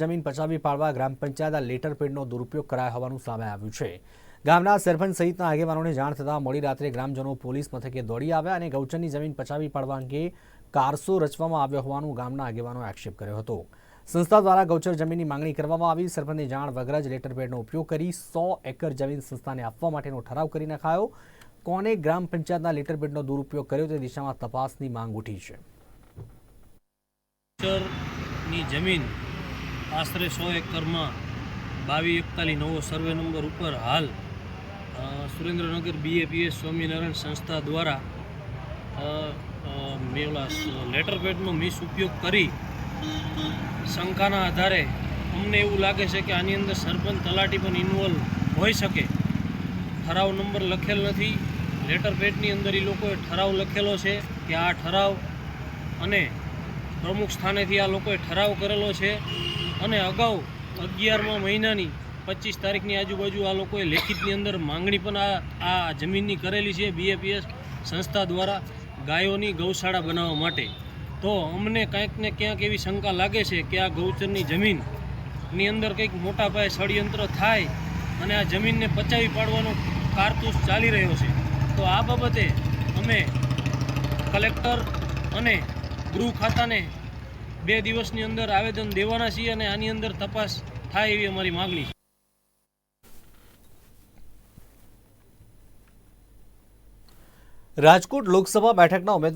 જમીન પચાવી પાડવા ગ્રામ પંચાયત લેટર પેડનો દુરુપયોગ કરાયો હોવાનું સામે આવ્યું છે. ગામના સરપંચ સહિતના આગેવાનોને જાણ થતાં મોડી રાત્રે ગ્રામજનો પોલીસ મથકે દોડી આવ્યા અને ગૌચરની જમીન પચાવી પાડવા અંગે કારસો રચવામાં આવ્યો હોવાનું ગામના આગેવાનોએ આક્ષેપ કર્યો હતો. સંસ્થા દ્વારા ગૌચર જમીનની માંગણી કરવામાં આવી. સરપંચની જાણ વગર જ લેટર પેડનો ઉપયોગ કરી સો એકર જમીન સંસ્થાને આપવા માટેનો ઠરાવ કરી નખાયો. કોને ગ્રામ પંચાયતના લેટર પેડનો દુરુપયોગ કર્યો તે દિશામાં તપાસની માંગ ઉઠી છે. જમીન આશરે સો એકરમાં બાવીસ એકતાલીસ નવો સર્વે નંબર ઉપર હાલ સુરેન્દ્રનગર બીએપીએસ સ્વામિનારાયણ સંસ્થા દ્વારા મેલા લેટર પેડનો મિસ ઉપયોગ કરી શંકાના આધારે અમને એવું લાગે છે કે આની અંદર સરપંચ તલાટી પણ ઇન્વોલ્વ હોઈ શકે. ઠરાવ નંબર લખેલ નથી. લેટર પેડની અંદર એ લોકોએ ઠરાવ લખેલો છે કે આ ઠરાવ અને પ્રમુખ સ્થાનેથી આ લોકોએ ઠરાવ કરેલો છે. અને અગાઉ અગિયારમા મહિનાની પચીસ તારીખની આજુબાજુ આ લોકોએ લેખિતની અંદર માંગણી પણ આ આ જમીનની કરેલી છે બીએપીએસ સંસ્થા દ્વારા ગાયોની ગૌશાળા બનાવવા માટે. તો અમને કંઈક ને ક્યાંક એવી શંકા લાગે છે કે આ ગૌચરની જમીનની અંદર કંઈક મોટા પાયે ષડયંત્ર થાય અને આ જમીનને પચાવી પાડવાનો કારતૂસ ચાલી રહ્યો છે. તો આ બાબતે અમે કલેક્ટર અને ગૃહ ખાતાને બે દિવસની અંદર આવેદન દેવાના છીએ અને આની અંદર તપાસ થાય એવી અમારી માગણી છે. રાજકોટ લોકસભા બેઠકના ઉમેદવાર